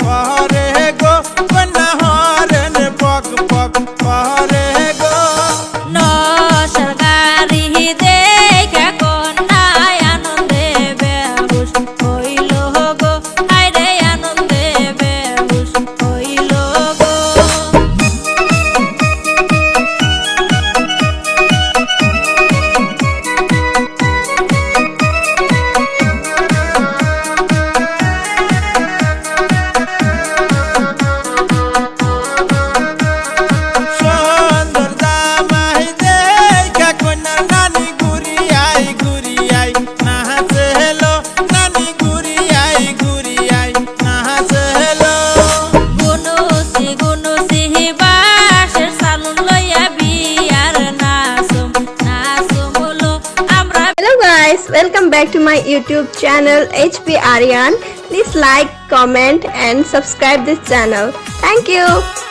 পাহাড়ে back to my YouTube channel HP Aryan. Please like, comment and subscribe this channel. Thank you.